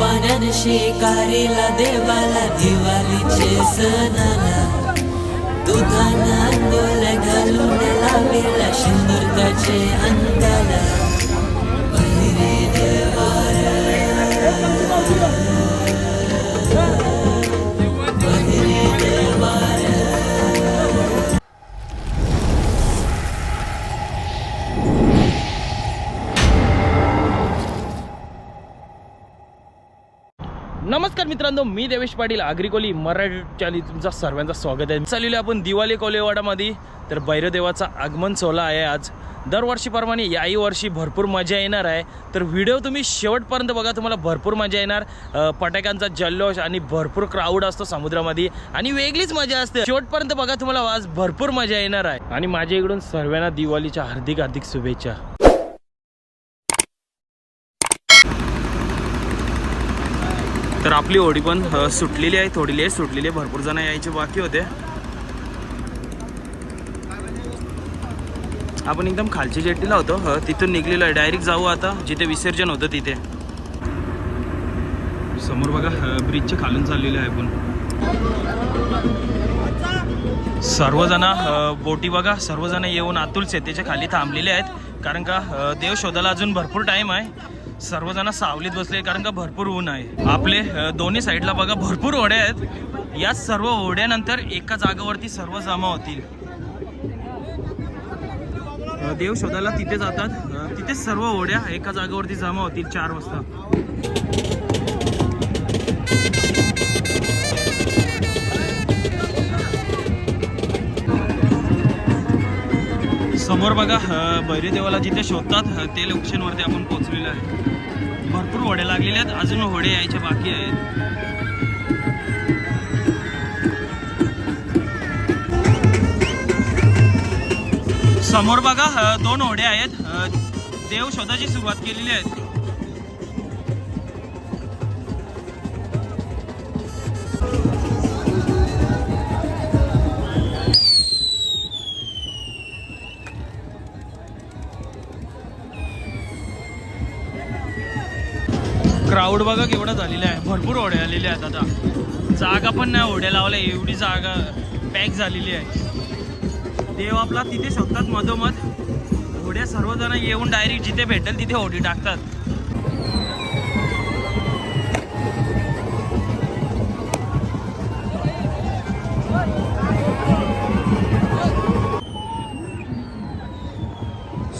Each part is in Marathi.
पाण्याने शिकारीला देवाला दिवाळीचे सणाला दुधानं घालून लाविला शिंदूर त्याचे अंगाला नमस्कार मित्रांनो मी देवेश पाटील आग्रिकोली मराठी चॅनल तुमचं सर्वांचं स्वागत आहे. चाललेलं आपण दिवाळी कोलेवाडामध्ये तर भैरवदेवाचा आगमन सोहळा आहे आज. दरवर्षीप्रमाणे याही वर्षी भरपूर मजा येणार आहे. तर व्हिडिओ तुम्ही शेवटपर्यंत बघा तुम्हाला भरपूर मजा येणार. फटाक्यांचा जल्लोष आणि भरपूर क्राऊड असतो समुद्रामध्ये आणि वेगळीच मजा असते. शेवटपर्यंत बघा तुम्हाला आज भरपूर मजा येणार आहे. आणि माझ्या इकडून सर्वांना दिवाळीच्या हार्दिक हार्दिक शुभेच्छा. तर आपली होडी पण सुटलेली आहे थोडी लेट सुटलेली आहे. भरपूर जण यायचे बाकी होते. आपण एकदम खालची जेट्टीला होतो. तिथून निघलेलो आहे. डायरेक्ट जाऊ आता. जिथे विसर्जन होतं तिथे. समोर बघा ब्रिजचे ब्रिजच्या खालून चाललेलो आहे आपण. सर्वजण बोटी बघा. सर्वजण येऊन अतुल सेतेच्या खाली थांबलेले आहेत. कारण का देव शोधायला अजून भरपूर टाईम आहे. सर्वजण सावलीत बसले कारण का भरपूर ऊन आहे. आपले दोन्ही साईडला बघा भरपूर ओढ्या आहेत. या सर्व ओढ्यानंतर एका जागेवरती सर्व जमा होतील. देव शोधायला तिथे जातात. तिथे सर्व ओढ्या एका जागेवरती जमा होतील चार वाजता. समोर बघा अ, भैरीदेवाला जिथे शोधतात ते लोकेशनवरती आपण पोहोचलेलो आहे. भरपूर होड्या लागलेल्या आहेत अजून होडे यायच्या बाकी आहेत. समोर बघा दोन होडे आहेत देव शोधाची सुरुवात केलेली आहे. क्राऊड बघा केवढा झालेला आहे. भरपूर होड्या आलेले आहेत आता. जागा पण नाही होड्या लावल्या एवढी जागा पॅक झालेली आहे. देव आपला तिथे शोधतात मधोमध. होड्या सर्वजण येऊन डायरेक्ट जिथे भेटेल तिथे होडी टाकतात.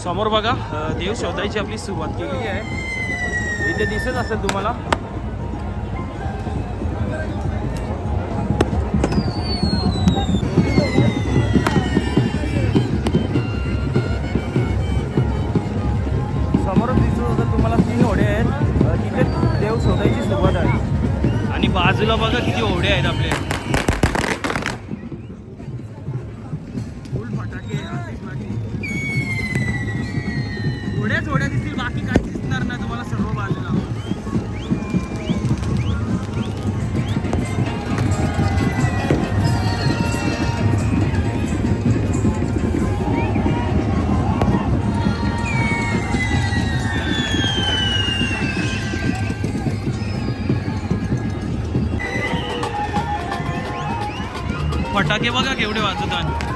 समोर बघा देव शोधायची आपली सुरुवात केली आहे. इथे दिसत असेल तुम्हाला. समोरच दिसत होतं तुम्हाला तीन ओढे आहेत. तिथे देव शोधायची सुरुवात आहे आणि बाजूला बघा किती ओढे आहेत आपले. टाके बघा केवढे वाजवतात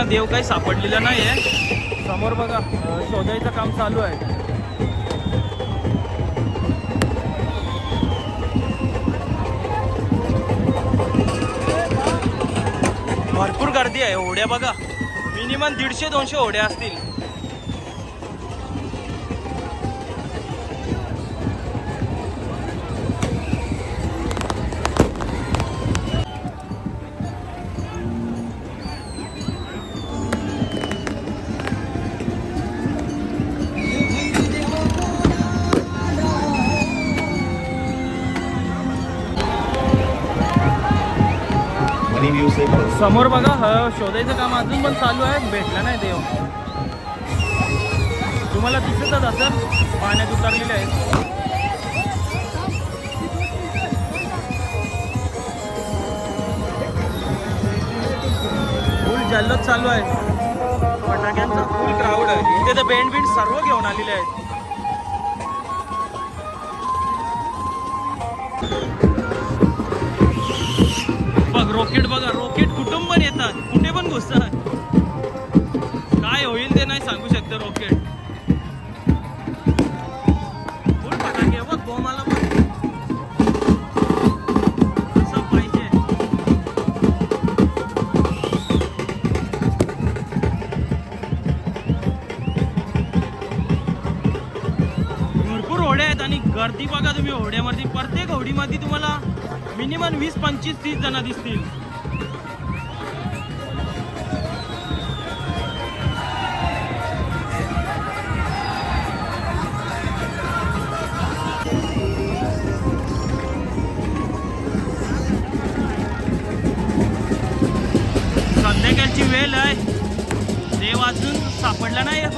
ना देव काही सापडलेला नाही आहे समोर बघा शोधायचं काम चालू आहे. भरपूर गर्दी आहे होड्या बघा. मिनिमम दीडशे दोनशे होड्या असतील. समोर बघा ह शोधायचं काम अजून पण चालू आहे. भेटला नाही देव. तुम्हाला दिसतच असं पाण्यात उतरलेले आहेत. फुल जल्लोष चालू आहे. फटाक्यांचा फुल क्राऊड आहे. इथे तर बँड बिंड सर्व घेऊन आलेले आहेत. बघ रॉकेट बघा रॉकेट कुटुंब पण येतात कुठे पण घुसतात. काय होईल ते नाही सांगू शकते रॉकेट फुल फटाके बघ बॉम्बाला पण. असं पाहिजे. भरपूर होड्या आहेत आणि गर्दी बघा तुम्ही होड्यामध्ये प्रत्येक होडीमध्ये तुम्हाला मिनिमम वीस पंचवीस तीस जण दिसतील.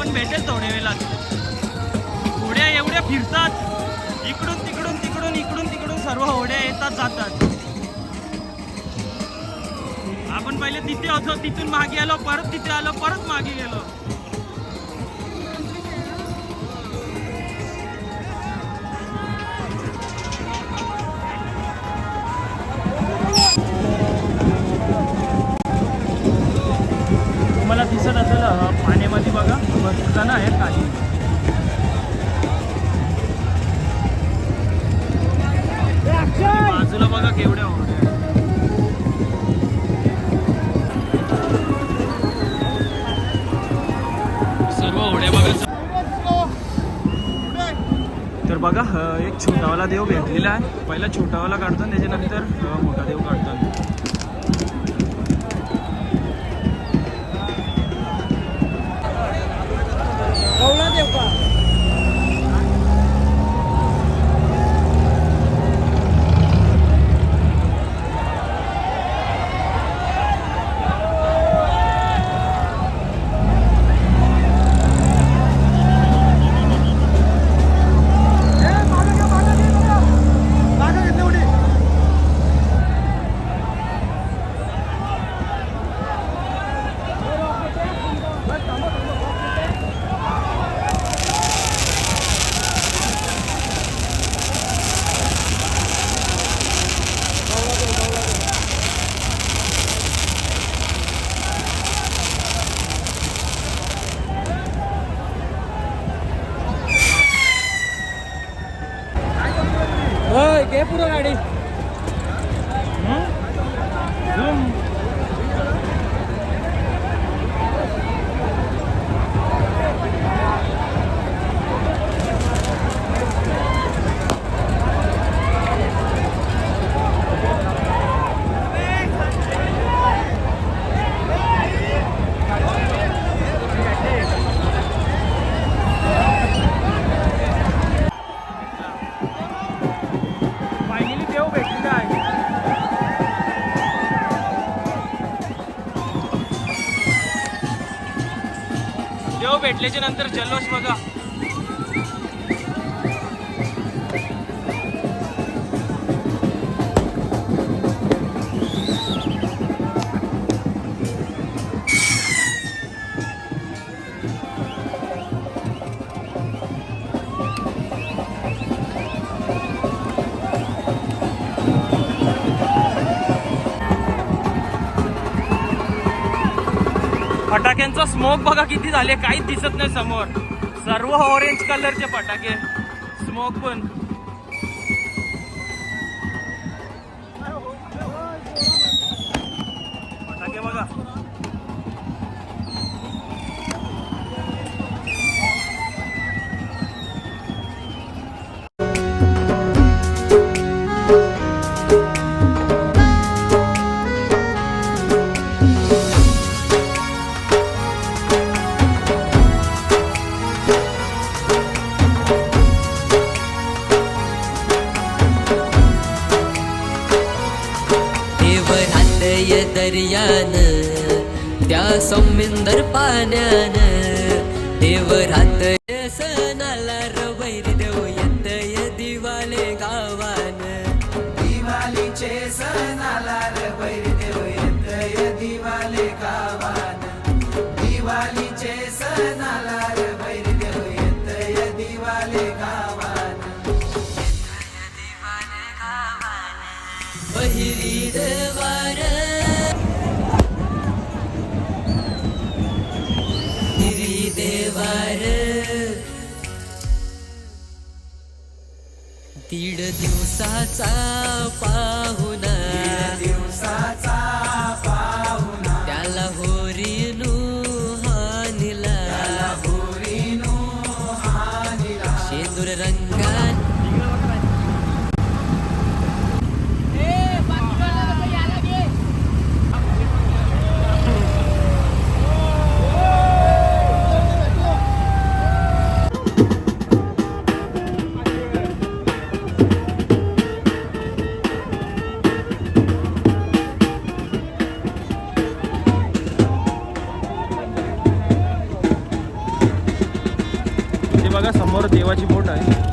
पण भेटेल थोड्या वेळात. होड्या एवढ्या फिरतात. इकडून तिकडून तिकडून इकडून तिकडून सर्व होड्या येतात जातात. आपण पहिले तिथे होतो तिथून मागे आलो परत तिथे आलो परत मागे गेलो. तर बघा एक छोटावाला देव भेटलेला आहे. पहिला छोटावाला काढतो त्याच्यानंतर मोठा देव काढतो देव का पुढं गाडी भेटल्याच्या नंतर जल्लोष बघा. फटाक्यांचा स्मोक बघा किती झाले काहीच दिसत नाही समोर. सर्व ऑरेंज कलरचे फटाके. स्मोक पण. सण आला रे बैरदेव येतय दिवाले गावान दिवालीचे सण आला रे बैरदेव येतय दिवाले गावान बहिरी देवार. हिरी देवार. दीड दिवसाचा पाहुणा समोर देवाची बोट आहे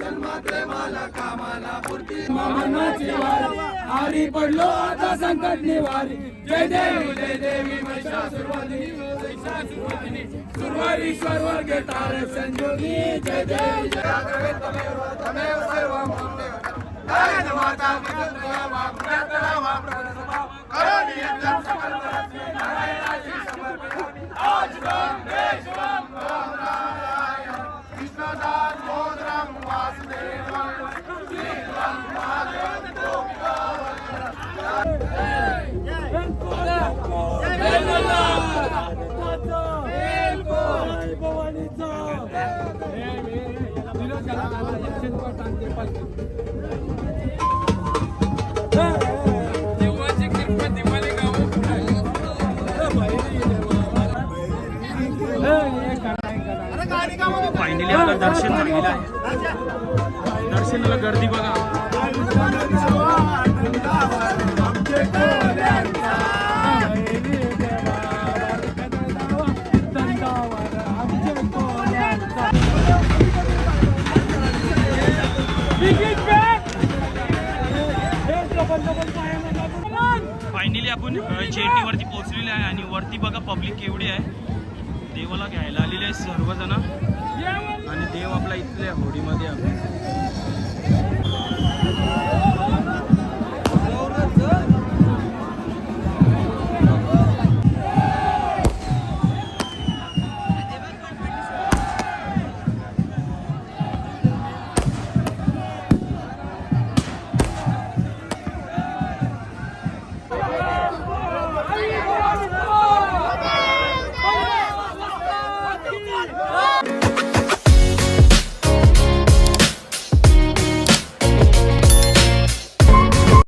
वर या बेबी मामाची वारी. आरी पडलो आता संकट निवारी जय देवी जय देवी महिषासुरवादिनी महिषासुरवादिनी सुरवारीश्वर वर्गे संजोगी. जय देवी जय तमेव तमेव सर्वं जय. माता विद्या वाप्यतरा वाप्रसभा करोमि यज्ञं सकलतस्मै नारायणाय समर्पयामि आज गं देशवं गं फायनली दर्शन झालेलं आहे. दर्शनाला गर्दी बघा. फायनली आपण अ, जेटीवरती पोहोचलेले आहे आणि वरती बघा पब्लिक केवढी आहे. देवाला घ्यायला आलेले आहे सर्वजण. आणि देव आपला इथल्या होडीमध्ये आपण